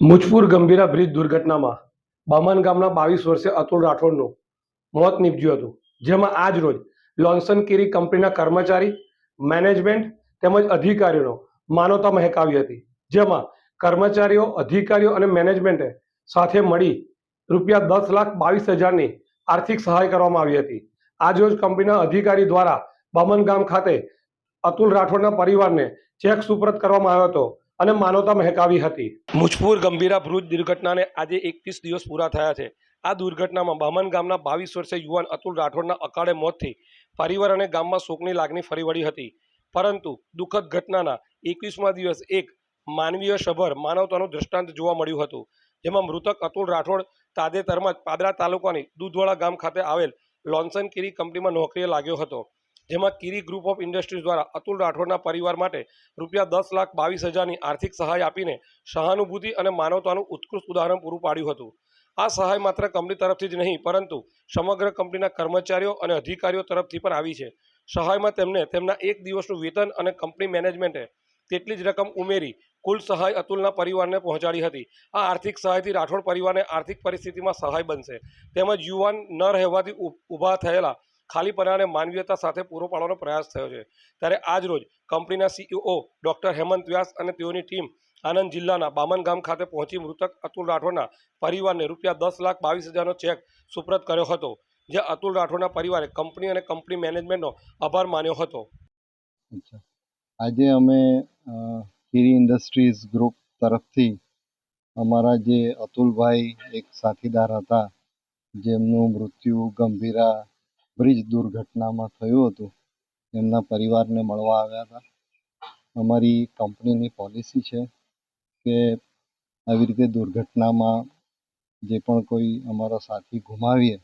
Mujpur Gambhira bridge દુર્ઘટનામાં બામન ગામના બાવીસ વર્ષે અતુલ રાઠોડનું મોત નીપજ્યું હતું, જેમાં આજ રોજ લોન્સન કેરી કંપનીના કર્મચારી, મેનેજમેન્ટ તેમજ અધિકારીઓનો માનવતા મહેકાવી હતી, જેમાં કર્મચારીઓ, અધિકારીઓ અને મેનેજમેન્ટે સાથે મળી રૂપિયા દસ લાખ બાવીસ હજારની આર્થિક સહાય કરવામાં આવી હતી. આજરોજ કંપનીના અધિકારી દ્વારા બામન ગામ ખાતે અતુલ રાઠોડના પરિવારને ચેક સુપરત કરવામાં આવ્યો હતો અને માનવતા મહેકાવી હતી. મુજપુર ગંભીરા ભરૂચ દુર્ઘટનાને આજે એકવીસ દિવસ પૂરા થયા છે. આ દુર્ઘટનામાં બામન ગામના બાવીસ વર્ષીય યુવાન અતુલ રાઠોડના અકાળે મોતથી પરિવાર અને ગામમાં શોકની લાગણી ફરી વળી હતી. પરંતુ દુઃખદ ઘટનાના એકવીસમા દિવસ એક માનવીય સભર માનવતાનું દ્રષ્ટાંત જોવા મળ્યું હતું. જેમાં મૃતક અતુલ રાઠોડ તાજેતરમાં જ પાદરા તાલુકાની દૂધવાળા ગામ ખાતે આવેલ લોન્સન કેરી કંપનીમાં નોકરીએ લાગ્યો હતો. જેમાં કિરી ગ્રુપ ઓફ ઇન્ડસ્ટ્રીઝ દ્વારા અતુલ રાઠોડના પરિવાર માટે રૂપિયા દસ લાખ બાવીસ હજારની આર્થિક સહાય આપીને સહાનુભૂતિ અને માનવતાનું ઉત્કૃષ્ટ ઉદાહરણ પૂરું પાડ્યું હતું. આ સહાય માત્ર કંપની તરફથી જ નહીં, પરંતુ સમગ્ર કંપનીના કર્મચારીઓ અને અધિકારીઓ તરફથી પણ આવી છે. સહાયમાં તેમને તેમના એક દિવસનું વેતન અને કંપની મેનેજમેન્ટે તેટલી જ રકમ ઉમેરી કુલ સહાય અતુલના પરિવારને પહોંચાડી હતી. આ આર્થિક સહાયથી રાઠોડ પરિવારને આર્થિક પરિસ્થિતિમાં સહાય બનશે. તેમજ યુવાન ન રહેવાથી ઊભા થયેલા ખાલીપણાને માનવીયતા સાથે પૂરો પાડવાનો પ્રયાસ થયો છે. ત્યારે આજ રોજ કંપનીના સીઈઓ ડોક્ટર હેમંત વ્યાસ અને તેઓની ટીમ આણંદ જિલ્લાના બામન ગામ ખાતે પહોંચી મૃતક અતુલ રાઠોડના પરિવારને રૂપિયા દસ લાખ બાવીસ હજારનો ચેક સુપ્રત કર્યો હતો, જે અતુલ રાઠોડના પરિવારે કંપની અને કંપની મેનેજમેન્ટનો આભાર માન્યો હતો. આજે અમે કિરી ઇન્ડસ્ટ્રીઝ ગ્રુપ તરફથી અમારા જે અતુલભાઈ એક સાથીદાર હતા, જેમનું મૃત્યુ ગંભીરા બ્રિજ દુર્ઘટનામાં થયું હતું. એમના પરિવારને મળવા આવ્યા હતા. અમારી કંપનીની પોલિસી છે કે આવી રીતે દુર્ઘટનામાં જે પણ કોઈ અમારો સાથી ગુમાવીએ,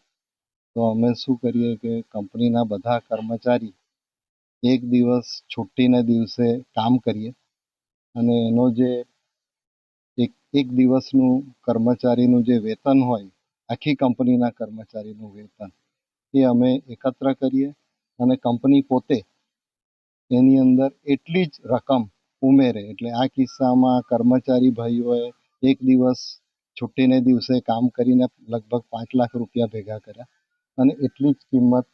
તો અમે શું કરીએ કે કંપનીના બધા કર્મચારી એક દિવસ છુટ્ટીના દિવસે કામ કરીએ અને એનો જે એક એક દિવસનું કર્મચારીનું જે વેતન હોય, આખી કંપનીના કર્મચારીનું વેતન એ અમે એકત્ર કરીએ અને કંપની પોતે એની અંદર એટલી જ રકમ ઉમેરે. એટલે આ કિસ્સામાં કર્મચારી ભાઈઓએ એક દિવસ છુટ્ટીને દિવસે કામ કરીને લગભગ પાંચ લાખ રૂપિયા ભેગા કર્યા અને એટલી જ કિંમત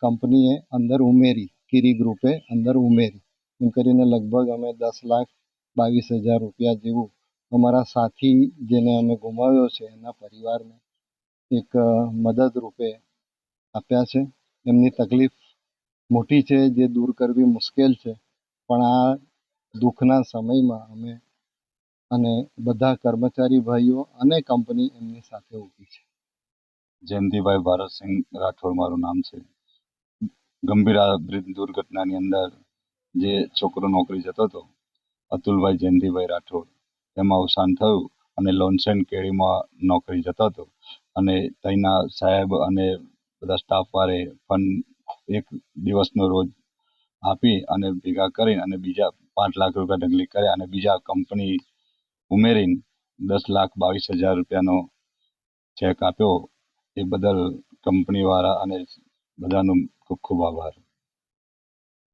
કંપનીએ અંદર ઉમેરી, કિરી ગ્રુપે અંદર ઉમેરી. એમ કરીને લગભગ અમે દસ લાખ બાવીસ હજાર રૂપિયા જેવું અમારા સાથી જેને અમે ગુમાવ્યો છે એના પરિવારને એક મદદ રૂપે આપ્યા છે. એમની તકલીફ મોટી છે, જે દૂર કરવી મુશ્કેલ છે. પણ આ દુઃખના સમયમાં અમે અને બધા કર્મચારી ભાઈઓ અને કંપની એમની સાથે ઊભી છે. જયંતિભાઈ ભારતસિંહ રાઠોડ મારું નામ છે. ગંભીર બ્રિજ દુર્ઘટનાની અંદર જે છોકરો નોકરી જતો હતો, અતુલભાઈ જયંતિભાઈ રાઠોડ તેમાં અવસાન થયું અને લોન્સેન કેરીમાં નોકરી જતો હતો. અને ત્યાંના સાહેબ અને બધા સ્ટાફ વાળે પણ એક દિવસનો રોજ આપી અને ભેગા કરી અને બીજા પાંચ લાખ રૂપિયા ઢગલી કર્યા અને બીજા કંપની ઉમેરીને દસ લાખ બાવીસ હજાર રૂપિયાનો ચેક આપ્યો. એ બદલ કંપનીવાળા અને બધાનો ખૂબ ખૂબ આભાર.